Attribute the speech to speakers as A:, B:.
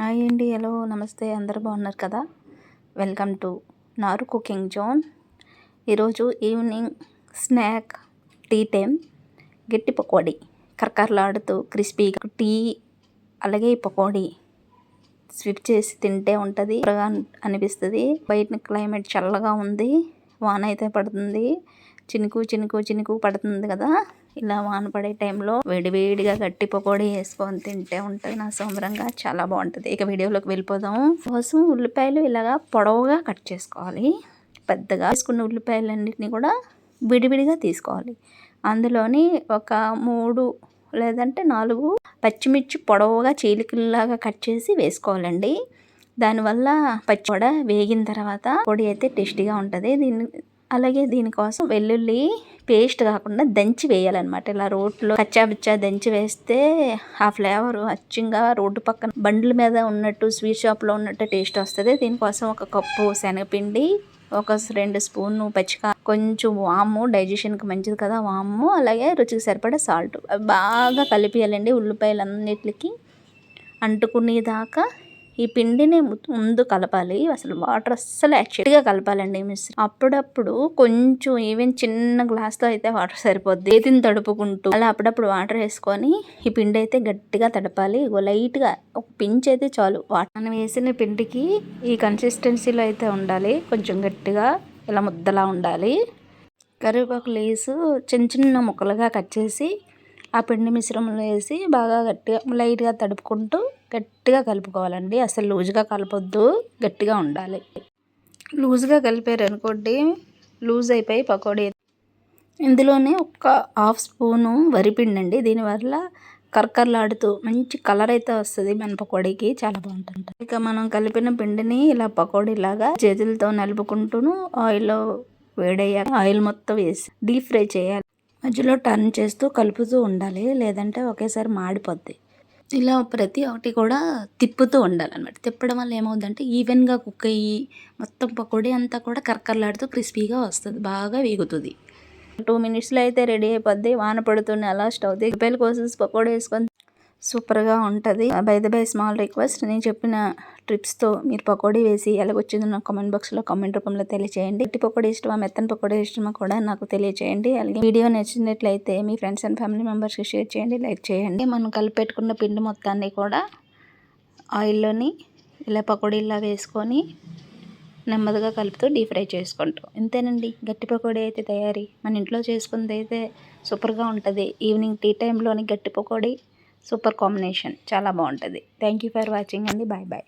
A: Hi అండి hello నమస్తే అందరు బాగున్నారు కదా? Welcome to Naru cooking zone. ఈరోజు ఈవినింగ్ స్నాక్ టీ టైం గట్టి పకోడీ కరకరలాడుతూ క్రిస్పీగా టీ అలాగే ఈ పకోడీ స్విప్ చేసి తింటే ఉంటుంది అనిపిస్తుంది. బయట క్లైమేట్ చల్లగా ఉంది. వాన అయితే పడుతుంది. చినుకు చినుకు చినుకు పడుతుంది కదా. ఇలా వాన పడే టైంలో వేడివేడిగా గట్టి పకోడీ వేసుకొని తింటే ఉంటుంది. నా సోమరంగా చాలా బాగుంటుంది. ఇక వీడియోలోకి వెళ్ళిపోదాం. కోసం ఉల్లిపాయలు ఇలాగా పొడవుగా కట్ చేసుకోవాలి. పెద్దగా వేసుకున్న ఉల్లిపాయలన్నింటినీ కూడా విడివిడిగా తీసుకోవాలి. అందులోని ఒక మూడు లేదంటే నాలుగు పచ్చిమిర్చి పొడవుగా చీలికల్లాగా కట్ చేసి వేసుకోవాలండి. దానివల్ల పచ్చి కూడా వేగిన తర్వాత పొడి అయితే టేస్టీగా ఉంటుంది. దీన్ని అలాగే దీనికోసం వెల్లుల్లి పేస్ట్ కాకుండా దంచి వేయాలన్నమాట. ఇలా రోట్లో కచ్చాబిచ్చా దంచి వేస్తే ఆ ఫ్లేవర్ అచ్చంగా రోడ్డు పక్కన బండ్ల మీద ఉన్నట్టు స్వీట్ షాప్లో ఉన్నట్టు టేస్ట్ వస్తుంది. దీనికోసం ఒక కప్పు శనగపిండి ఒక రెండు స్పూన్ పచ్చిక కొంచెం వాము డైజెషన్కి మంచిది కదా వాము అలాగే రుచికి సరిపడే సాల్ట్. బాగా కలిపియాలండి ఉల్లిపాయలు అన్నిటికి అంటుకునేదాకా ఈ పిండిని ముందు కలపాలి. అసలు వాటర్ అస్సలు యాక్చువల్గా కలపాలండి మిశ్రమం అప్పుడప్పుడు కొంచెం ఈవెన్ చిన్న గ్లాస్తో అయితే వాటర్ సరిపోద్ది. ఏదిని తడుపుకుంటూ అలా అప్పుడప్పుడు వాటర్ వేసుకొని ఈ పిండి అయితే గట్టిగా తడపాలి. లైట్గా ఒక పించ్ అయితే చాలు. వాటర్ మనం వేసిన పిండికి ఈ కన్సిస్టెన్సీలో అయితే ఉండాలి. కొంచెం గట్టిగా ఇలా ముద్దలా ఉండాలి. కరివేపాకు లేసు చిన్న చిన్న ముక్కలుగా కట్ చేసి ఆ పిండి మిశ్రమంలో వేసి బాగా గట్టిగా లైట్గా తడుపుకుంటూ గట్టిగా కలుపుకోవాలండి. అసలు లూజ్గా కలపొద్దు. గట్టిగా ఉండాలి. లూజ్గా కలిపారు అనుకోండి లూజ్ అయిపోయి పకోడీ ఇందులోనే ఒక హాఫ్ స్పూను వరిపిండి అండి దీనివల్ల కర్కర్లాడుతూ మంచి కలర్ అయితే వస్తుంది మన పకోడీకి. చాలా బాగుంటుంది ఇక మనం కలిపిన పిండిని ఇలా పకోడీలాగా చేతులతో నలుపుకుంటూను ఆయిల్లో వేడయ్యాక ఆయిల్ మొత్తం వేసి డీప్ ఫ్రై చేయాలి. మధ్యలో టర్న్ చేస్తూ కలుపుతూ ఉండాలి. లేదంటే ఒకేసారి మాడిపోద్ది. ఇలా ప్రతి ఒక్కటి కూడా తిప్పుతూ ఉండాలన్నమాట. తిప్పడం వల్ల ఏమవుతుందంటే ఈవెన్గా కుక్ అయ్యి మొత్తం పకోడీ అంతా కూడా కరకరలాడుతూ క్రిస్పీగా వస్తుంది బాగా వేగుతుంది. టూ మినిట్స్లో అయితే రెడీ అయిపోద్ది వాన పడుతుంది అలా స్టవ్ దిగిపోయిల కోసం పకోడీ వేసుకొని సూపర్గా ఉంటుంది. By the by small request నేను చెప్పిన ట్రిప్స్తో మీరు పకోడీ వేసి ఎలాగొచ్చిందో నాకు కామెంట్ బాక్స్లో కామెంట్ రూపంలో తెలియచేయండి. ఇట్టి పకోడీ ఇష్టమా మెత్తని పకోడీ ఇష్టమా కూడా నాకు తెలియచేయండి. అలాగే వీడియో నచ్చినట్లయితే మీ ఫ్రెండ్స్ అండ్ ఫ్యామిలీ మెంబర్స్కి షేర్ చేయండి లైక్ చేయండి. మనం కలిపెట్టుకున్న పిండి మొత్తాన్ని కూడా ఆయిల్లోని ఇలా పకోడీలా వేసుకొని నెమ్మదిగా కలుపుతూ డీప్ ఫ్రై చేసుకుంటాం ఇంతేనండి. గట్టి పకోడీ అయితే తయారీ. మన ఇంట్లో చేసుకుంది అయితే సూపర్గా ఉంటుంది. ఈవినింగ్ టీ టైంలోని గట్టి పకోడీ సూపర్ కాంబినేషన్. చాలా బాగుంటుంది. థ్యాంక్ యూ ఫర్ వాచింగ్ అండి. Bye bye